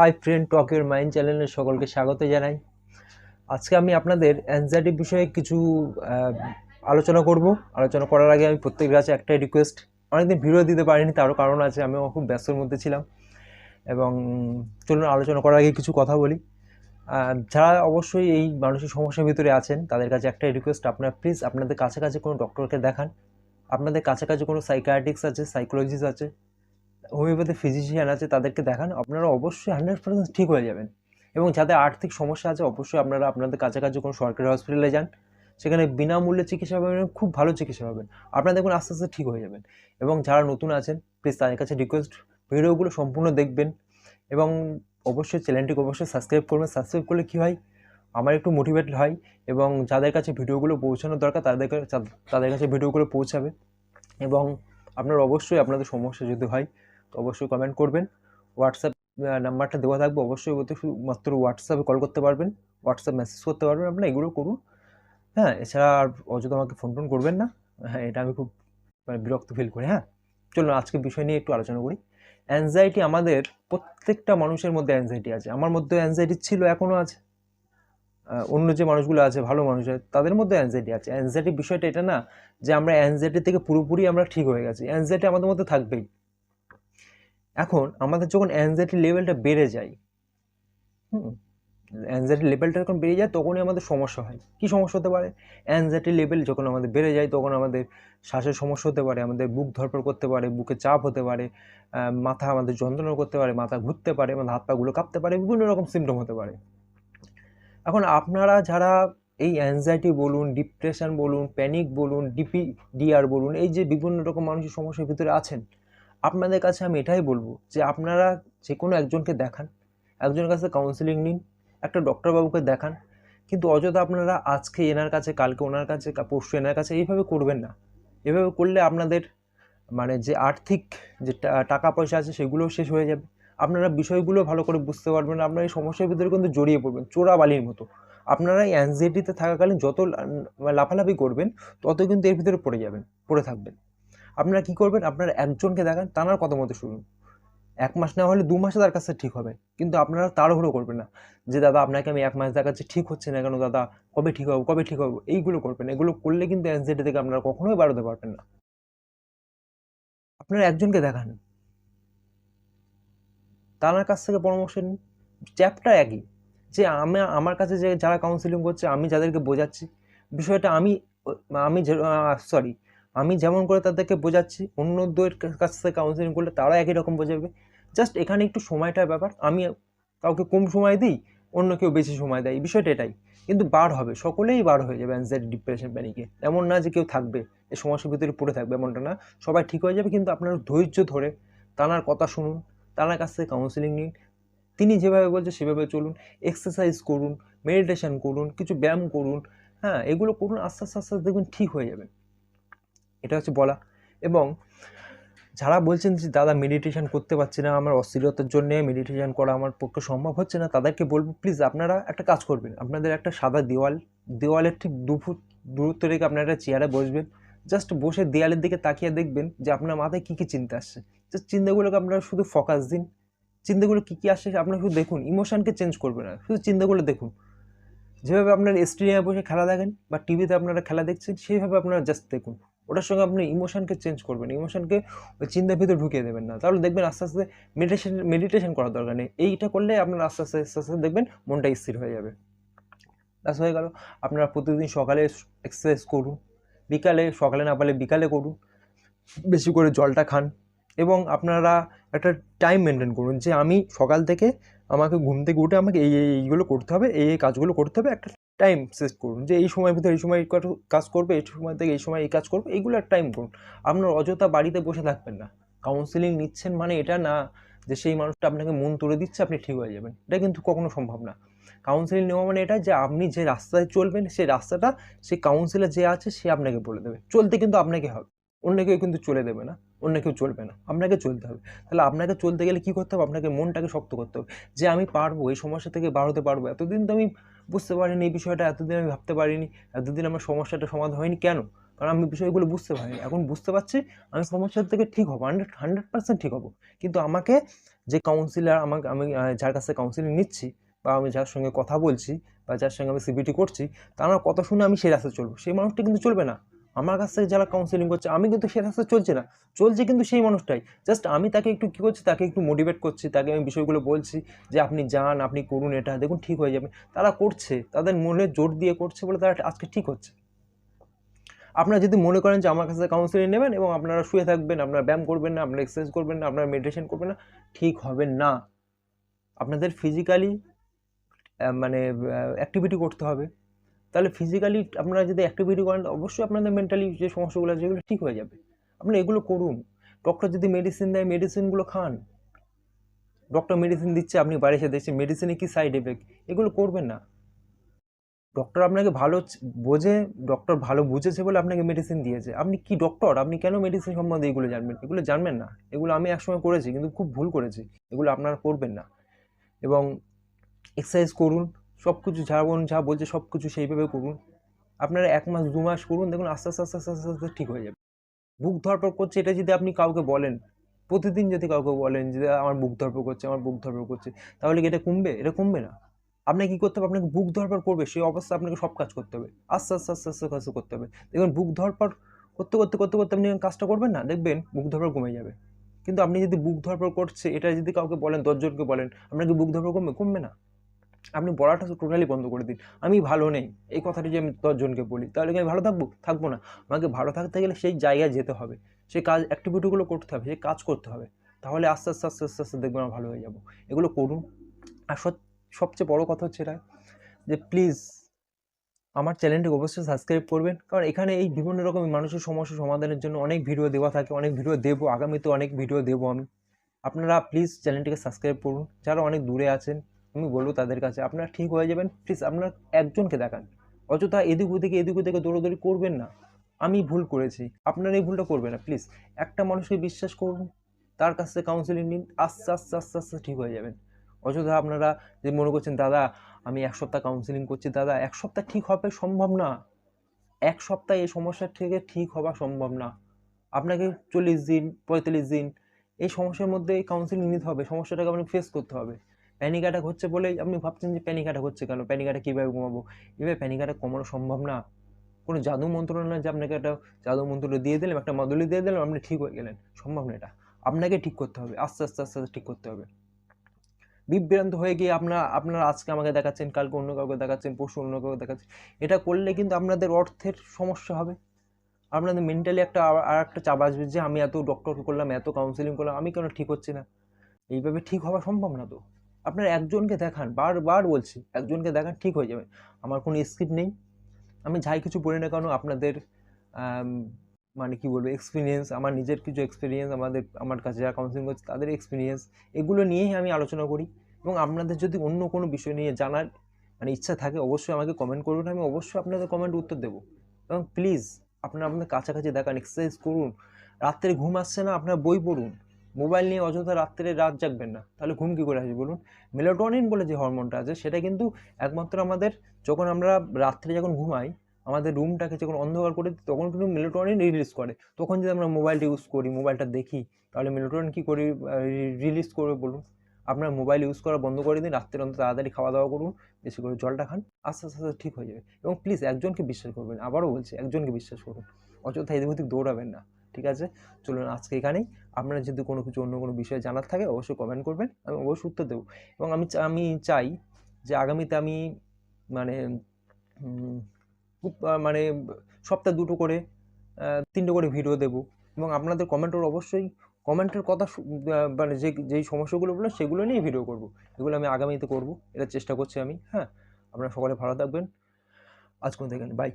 Hi friend talk your mind চ্যানেলের সকলকে স্বাগত জানাই। আজকে আমি আপনাদের অ্যাংজাইটি বিষয়ে কিছু আলোচনা করব। আলোচনা করার আগে আমি প্রত্যেকের কাছে একটাই রিকোয়েস্ট অনেকদিন ভিডিও দিতে পারিনি, তারও কারণ আছে, আমিও খুব ব্যস্তর মধ্যে ছিলাম। এবং, চলুন আলোচনা করার আগে কিছু কথা বলি। যারা অবশ্যই এই মানসিক সমস্যার ভিতরে আছেন, তাদের কাছে একটাই রিকোয়েস্ট আপনারা প্লিজ আপনাদের কাছাকাছি কোনো ডক্টরকে দেখান। আপনাদের কাছাকাছি কোনো সাইকায়াটিক্স আছে সাইকোলজিস্ট আছে হোমিওপ্যাথি ফিজিশিয়ান আছে, তাদেরকে দেখান, আপনারা অবশ্যই হান্ড্রেড পার্সেন্ট ঠিক হয়ে যাবেন। এবং যাদের আর্থিক সমস্যা আছে, অবশ্যই আপনারা আপনাদের কাছাকাছি কোনো সরকারি হসপিটালে যান। সেখানে বিনামূল্যে চিকিৎসা পাবেন, খুব ভালো চিকিৎসা পাবেন। আপনারা দেখুন আস্তে আস্তে ঠিক হয়ে যাবেন। এবং যারা নতুন আছেন প্লিজ তাদের কাছে রিকোয়েস্ট ভিডিওগুলো সম্পূর্ণ দেখবেন। এবং অবশ্যই চ্যানেলটিকে অবশ্যই সাবস্ক্রাইব করবেন। সাবস্ক্রাইব করলে কী হয়? আমার একটু মোটিভেট হয় এবং যাদের কাছে ভিডিওগুলো পৌঁছানোর দরকার, তাদের তাদের কাছে ভিডিওগুলো পৌঁছাবে। এবং আপনার অবশ্যই আপনাদের সমস্যা যদি হয় অবশ্যই কমেন্ট করবেন। হোয়াটসঅ্যাপ নাম্বারটা দেওয়া থাকবে। অবশ্যই ওতে শুধুমাত্র হোয়াটসঅ্যাপে কল করতে পারবেন। হোয়াটসঅ্যাপ মেসেজ করতে পারবেন। আপনারা এগুলো করুন। হ্যাঁ এছাড়া আর অযথা আমাকে ফোন টোন করবেন না। হ্যাঁ এটা আমি খুব মানে বিরক্ত ফিল করি। হ্যাঁ চলুন আজকে বিষয় নিয়ে একটু আলোচনা করি। অ্যাংজাইটি আমাদের প্রত্যেকটা মানুষের মধ্যে অ্যাংজাইটি আছে। আমার মধ্যে অ্যাংজাইটি ছিল এখনও আছে। অন্য যে মানুষগুলো আছে, ভালো মানুষ আছে, তাদের মধ্যে অ্যাংজাইটি আছে। অ্যাংজাইটি বিষয়টা এটা না যে আমরা অ্যাংজাইটি থেকে পুরোপুরি আমরা ঠিক হয়ে গেছি। অ্যাংজাইটি আমাদের মধ্যে থাকবেই। এখন আমাদের যখন অ্যাংজাইটি লেভেলটা বেড়ে যায়, হুম অ্যাংজাইটি লেভেলটা যখন বেড়ে যায় তখনই আমাদের সমস্যা হয়। কী সমস্যা হতে পারে? অ্যাংজাইটি লেভেল যখন আমাদের বেড়ে যায় তখন আমাদের শ্বাসের সমস্যা হতে পারে, আমাদের বুক ধরপড় করতে পারে, বুকে চাপ হতে পারে মাথা আমাদের যন্ত্রণা করতে পারে, মাথা ঘুরতে পারে, আমাদের হাত পাগুলো কাঁপতে পারে, বিভিন্ন রকম সিমটম হতে পারে। এখন আপনারা যারা এই অ্যাংজাইটি বলুন ডিপ্রেশন বলুন প্যানিক বলুন ডিপি ডিআর বলুন, এই যে বিভিন্ন রকম মানুষের সমস্যার ভিতরে আছেন আপনাদের কাছে আমি এটাই বলব যে আপনারা যে কোনো একজনকে দেখান, একজনের কাছে কাউন্সিলিং নিন, একটা ডক্টরবাবুকে দেখান। কিন্তু অযথা আপনারা আজকে এনার কাছে, কালকে ওনার কাছে পরশু এনার কাছে এইভাবে করবেন না। এভাবে করলে আপনাদের মানে যে আর্থিক যে টাকা পয়সা আছে সেগুলোও শেষ হয়ে যাবে। আপনারা বিষয়গুলো ভালো করে বুঝতে পারবেন আপনারা এই সমস্যার ভিতরে কিন্তু জড়িয়ে পড়বেন চোরা বালির মতো। আপনারা এই অ্যাংজাইটিতে থাকাকালীন যত লাফালাফি করবেন, তত কিন্তু এর ভিতরে পড়ে যাবেন, পড়ে থাকবেন। আপনারা কি করবেন? আপনারা একজনকে দেখান, তার কথা মতো শুনুন। এক মাস না হলে দু মাসে তার কাছে ঠিক হবে। কিন্তু আপনারা তাড়াহুড়ো করবেন না। যে, দাদা, আপনাকে আমি এক মাস দেখাচ্ছি, ঠিক হচ্ছে না কেন? দাদা, কবে ঠিক হবে? কবে ঠিক হবে? এইগুলো করবেন। এগুলো করলে কিন্তু অ্যাংজাইটি থেকে আপনারা কখনোই বাড়াতে পারবেন না। আপনারা একজনকে দেখান। তার কাছ থেকে পরামর্শ নিন। চ্যাপটা একই। যে, আমি, আমার কাছে যে, যারা কাউন্সিলিং করছে, আমি যাদেরকে বোঝাচ্ছি, বিষয়টা আমি আমি সরি আমি যেমন করে তাদেরকে বোঝাচ্ছি, অন্যদের কাছ থেকে কাউন্সিলিং করলে তারা একই রকম বোঝাবে। জাস্ট এখানে একটু সময়টার ব্যাপার। আমি কাউকে কম সময় দিই, অন্য কেউ বেশি সময় দেয়। বিষয়টা এটাই। কিন্তু বার হবে। সকলেই বার হয়ে যাবে অ্যাংজাইটি ডিপ্রেশন প্যানিকে এমন না যে কেউ থাকবে। এ সমস্যার ভিতরে পড়ে থাকবে এমনটা না। সবাই ঠিক হয়ে যাবে, কিন্তু আপনার ধৈর্য ধরে তানার কথা শুনুন। তানার কাছ থেকে কাউন্সিলিং নিন। তিনি যেভাবে বলছে, সেভাবে চলুন। এক্সারসাইজ করুন। মেডিটেশন করুন। কিছু ব্যায়াম করুন। হ্যাঁ এগুলো করুন। আস্তে আস্তে আস্তে আস্তে দেখবেন ঠিক হয়ে যাবেন এটা হচ্ছে বলা। এবং যারা বলছেন যে, দাদা মেডিটেশান করতে পারছি না, আমার অস্থিরতার জন্য মেডিটেশান করা আমার পক্ষে সম্ভব হচ্ছে না, তাদেরকে বলব, প্লিজ, আপনারা একটা কাজ করবেন। আপনাদের একটা সাদা দেওয়াল, দেওয়ালের ঠিক দু ফুট দূরত্ব রেখে আপনারা একটা চেয়ারে বসবেন। জাস্ট বসে দেয়ালের দিকে তাকিয়ে দেখবেন যে, আপনার মাথায় কী কী চিন্তা আসছে। জাস্ট চিন্তাগুলোকে আপনারা শুধু ফোকাস দিন। চিন্তাগুলো কী কী আসছে আপনারা শুধু দেখুন। ইমোশনকে চেঞ্জ করবে না, শুধু চিন্তাগুলো দেখুন। যেভাবে আপনার স্টেডিয়ামে বসে খেলা দেখেন বা টিভিতে আপনারা খেলা দেখছেন, সেইভাবে আপনারা জাস্ট দেখুন। ওটার সঙ্গে আপনি ইমোশনকে চেঞ্জ করবেন ইমোশনকে ওই চিন্তার ভিতরে ঢুকিয়ে দেবেন না। তাহলে দেখবেন আস্তে আস্তে মেডিটেশন মেডিটেশন করার দরকার নেই। এইটা করলে আপনার আস্তে আস্তে আস্তে আস্তে দেখবেন মনটা স্থির হয়ে যাবে। ব্যাস হয়ে গেল। আপনারা প্রতিদিন সকালে এক্সারসাইজ করুন, বিকালে, সকালে না পারলে বিকালে করুন, বেশি করে জলটা খান এবং আপনারা একটা টাইম মেনটেন করুন যে আমি সকাল থেকে আমাকে ঘুম থেকে উঠে আমাকে এই- এইগুলো করতে হবে, এই এই কাজগুলো করতে হবে, একটা টাইম সেট করুন। যে এই সময়ের ভিতরে এই সময় কাজ- করবে, এই সময় থেকে এই সময় এই কাজ করবে এইগুলো টাইম করুন। আপনার অযথা বাড়িতে বসে থাকবেন না। কাউন্সিলিং নিচ্ছেন মানে এটা না যে সেই মানুষটা আপনাকে মন তুলে দিচ্ছে, আপনি ঠিক হয়ে যাবেন। এটা কিন্তু কখনো সম্ভব না। কাউন্সিলিং নেওয়া মানে এটা যে আপনি যে রাস্তায় চলবেন সেই রাস্তাটা সেই কাউন্সিলার যে আছে, সে আপনাকে বলে দেবে। চলতে কিন্তু আপনাকে হবে। অন্য কেউ কিন্তু চলে দেবে না। অন্য কেউ চলবে না। আপনাকে চলতে হবে। তাহলে আপনাকে চলতে গেলে কী করতে হবে? আপনাকে মনটাকে শক্ত করতে হবে। যে আমি পারব, এই সমস্যা থেকে বার হতে পারব। এতদিন তো আমি বুঝতে পারিনি এই বিষয়টা, এতদিন আমি ভাবতে পারিনি, এতদিন আমার সমস্যাটা সমাধান হয়নি কেন? কারণ আমি বিষয়গুলো বুঝতে পারিনি। এখন বুঝতে পারছি আমি সমস্যার থেকে ঠিক হব হান্ড্রেড হান্ড্রেড পার্সেন্ট ঠিক হব। কিন্তু আমাকে যে কাউন্সিলার আমাকে, আমি যার কাছে কাউন্সিলিং নিচ্ছি বা আমি যার সঙ্গে কথা বলছি বা যার সঙ্গে আমি সিবিটি করছি, তার কথা শুনে আমি সেই রাস্তায় চলবো। সেই মানুষটা কিন্তু চলবে না। আমার কাছ থেকে যারা কাউন্সেলিং করছে, আমি কিন্তু সেই রাস্তায় চলছে না। চলছে কিন্তু সেই মানুষটাই। জাস্ট আমি তাকে একটু কী করছি, তাকে একটু মোটিভেট করছি, তাকে আমি বিষয়গুলো বলছি যে আপনি যান, আপনি করুন এটা, দেখুন ঠিক হয়ে যাবে। তারা করছে, তাদের মনে জোর দিয়ে করছে বলে তারা আজকে ঠিক হচ্ছে। আপনারা যদি মনে করেন যে আমার কাছে কাউন্সিলিং নেবেন এবং আপনারা শুয়ে থাকবেন, আপনারা ব্যায়াম করবেন না, আপনারা এক্সারসাইজ করবেন না, আপনারা মেডিটেশন করবেন না, ঠিক হবে না। আপনাদের ফিজিক্যালি মানে অ্যাক্টিভিটি করতে হবে। তাহলে ফিজিক্যালি আপনারা যদি অ্যাক্টিভিটি করেন, অবশ্যই আপনাদের মেন্টালি যে সমস্যাগুলো আছে, সেগুলো ঠিক হয়ে যাবে। আপনি এগুলো করুন। ডক্টর যদি মেডিসিন দেয় মেডিসিনগুলো খান। ডক্টর মেডিসিন দিচ্ছে, আপনি বাড়ি এসে দেখছেন মেডিসিনে কী সাইড এফেক্ট এগুলো করবেন না। ডক্টর আপনাকে ভালো বোঝে ডক্টর ভালো বুঝেছে বলে আপনাকে মেডিসিন দিয়েছে। আপনি কি ডক্টর আপনি কেন মেডিসিন সম্বন্ধে এগুলো জানবেন? এগুলো জানবেন না। এগুলো আমি একসময় করেছি, কিন্তু খুব ভুল করেছি। এগুলো আপনারা করবেন না। এবং এক্সারসাইজ করুন। সব কিছু বলুন, যা বলছে সব কিছু সেইভাবে করুন। আপনারা এক মাস, দু মাস করুন, দেখুন আস্তে আস্তে আস্তে আস্তে আস্তে আস্তে ঠিক হয়ে যাবে। বুক ধরপড় করছে এটা যদি আপনি কাউকে বলেন, প্রতিদিন যদি কাউকে বলেন যে আমার বুক ধরপড় করছে, আমার বুক ধরপড় করছে, তাহলে কি এটা কমবে? এটা কমবে না। আপনাকে কী করতে হবে? আপনাকে বুক ধরপড় করবে, সেই অবস্থা আপনাকে সব কাজ করতে হবে। আস্তে আস্তে আস্তে আস্তে কাজ করতে হবে। দেখবেন বুক ধরপড় করতে করতে করতে করতে আপনি কাজটা করবেন না, দেখবেন বুক ধরপড় কমে যাবে। কিন্তু আপনি যদি বুক ধরপড় করছে, এটা যদি কাউকে বলেন, দশজনকে বলেন আপনাকে বুক ধরপড় কমবে? কমবে না। আপনি বলাটা টোটালি বন্ধ করে দিন। আমি ভালো নেই, এই কথাটি যে আমি দশজনকে বলি, তাহলে কি আমি ভালো থাকব? থাকব না। আমাকে ভালো থাকতে গেলে সেই জায়গায় যেতে হবে। সেই কাজ অ্যাক্টিভিটিগুলো করতে হবে, সেই কাজ করতে হবে। তাহলে আস্তে আস্তে আস্তে আস্তে আস্তে দেখবেন ভালো হয়ে যাব। এগুলো করুন। আর সব- সবচেয়ে বড় কথা হচ্ছে এটা যে প্লিজ আমার চ্যানেলটিকে অবশ্যই সাবস্ক্রাইব করবেন। কারণ এখানে এই বিভিন্ন রকমের মানুষের সমস্যা সমাধানের জন্য অনেক ভিডিও দেওয়া থাকে, অনেক ভিডিও দেবো। আগামীতে অনেক ভিডিও দেবো আমি। আপনারা প্লিজ চ্যানেলটিকে সাবস্ক্রাইব করুন। যারা অনেক দূরে আছেন আমি বলব তাদের কাছে, আপনারা ঠিক হয়ে যাবেন প্লিজ আপনারা একজনকে দেখান। অযথা এদিক ওদিকে এদিক ওদিকে দৌড়দৌড়ি করবেন না। আমি ভুল করেছি, আপনারা এই ভুলটা করবেন না প্লিজ একটা মানুষকে বিশ্বাস করুন, তার কাছ থেকে কাউন্সিলিং নিন, আস্তে আস্তে আস্তে আস্তে ঠিক হয়ে যাবেন। অযথা আপনারা যে মনে করছেন, দাদা, আমি এক সপ্তাহ কাউন্সিলিং করছি, দাদা, এক সপ্তাহ ঠিক হবে সম্ভব না। এক সপ্তাহ এই সমস্যা থেকে ঠিক হওয়া সম্ভব না। আপনাকে চল্লিশ দিন, পঁয়তাল্লিশ দিন, এই সমস্যার মধ্যে কাউন্সিলিং নিতে হবে, সমস্যাটাকে আপনাকে ফেস করতে হবে। প্যানিক অ্যাটাক হচ্ছে বলেই আপনি ভাবছেন যে প্যানিক অ্যাটাক হচ্ছে কেন? প্যানিক অ্যাটাক কীভাবে কমাবো এভাবে প্যানিক অ্যাটাক কমানো সম্ভব না। কোনো জাদু মন্ত্র না যে আপনাকে একটা জাদু মন্ত্র দিয়ে দিলাম, একটা মাদুলি দিয়ে দিলাম, আপনি ঠিক হয়ে গেলেন। সম্ভব না এটা। আপনাকে ঠিক করতে হবে। আস্তে আস্তে আস্তে আস্তে ঠিক করতে হবে। বিভ্রান্ত হয়ে গিয়ে আপনার আপনারা আজকে আমাকে দেখাচ্ছেন, কালকে অন্য কাউকে দেখাচ্ছেন, পরশু অন্য কাউকে দেখাচ্ছেন। এটা করলে কিন্তু আপনাদের অর্থের সমস্যা হবে। আপনাদের মেন্টালি একটা আর- আর একটা চাপ আসবে যে আমি এত ডক্টর করলাম, এত কাউন্সিলিং করলাম, আমি কেন ঠিক হচ্ছে না? এইভাবে ঠিক হওয়া সম্ভব না তো। আপনারা একজনকে দেখান, বারবার বলছি, একজনকে দেখান, ঠিক হয়ে যাবে। আমার কোনো স্ক্রিপ্ট নেই। আমি যাই কিছু বলি না কেন, আপনাদের মানে কি বলব এক্সপিরিয়েন্স আমার নিজের কিছু এক্সপিরিয়েন্স আমাদের, আমার কাছে যারা কাউন্সিলিং করছে, তাদের এক্সপিরিয়েন্স এগুলো নিয়েই আমি আলোচনা করি। এবং আপনাদের যদি অন্য কোনো বিষয় নিয়ে জানার মানে ইচ্ছা থাকে, অবশ্যই আমাকে কমেন্ট করুন, আমি অবশ্যই আপনাদের কমেন্ট উত্তর দেবো। এবং প্লিজ আপনারা আপনাদের কাছাকাছি দেখান এক্সারসাইজ করুন। রাত্রে ঘুম আসছে না, আপনারা বই পড়ুন। মোবাইল নিয়ে অযথা রাত্রে রাত জাগবেন না। তাহলে ঘুম কী করে আসবে বলুন? মেলোটনিন বলে যে হরমোনটা আছে, সেটা কিন্তু একমাত্র আমাদের যখন আমরা রাত্রে যখন ঘুমাই, আমাদের রুমটাকে যখন অন্ধকার করে তখন কিন্তু মেলোটনিন রিলিজ করে। তখন যদি আমরা মোবাইলটা ইউজ করি, মোবাইলটা দেখি, তাহলে মেলোটনিন কী করি রিলিজ করবে বলুন? আপনার মোবাইল ইউজ করা বন্ধ করে দিন, রাত্রে অন্তত তাড়াতাড়ি খাওয়া দাওয়া করুন, বেশি করে জলটা খান, আস্তে আস্তে আস্তে ঠিক হয়ে যাবে। এবং প্লিজ একজনকে বিশ্বাস করবেন, আবারও বলছি, একজনকে বিশ্বাস করুন। অযথা এদিক ওদিক দৌড়াবেন না। ঠিক আছে? চলুন আজকে এখানেই। আপনারা যদি কোনো কিছু অন্য কোনো বিষয়ে জানার থাকে, অবশ্যই কমেন্ট করবেন, আমি অবশ্যই উত্তর দেবো। এবং আমি আমি চাই যে আগামীতে আমি মানে মানে সপ্তাহে দুটো করে তিনটে করে ভিডিও দেবো। এবং আপনাদের কমেন্টের অবশ্যই কমেন্টের কথা মানে যে, যেই সমস্যাগুলো বলে সেগুলো নিয়ে ভিডিও করব। এগুলো আমি আগামীতে করব, এটা চেষ্টা করছি আমি হ্যাঁ? আপনারা সকলে ভালো থাকবেন। আজ কোন দেখেন বাই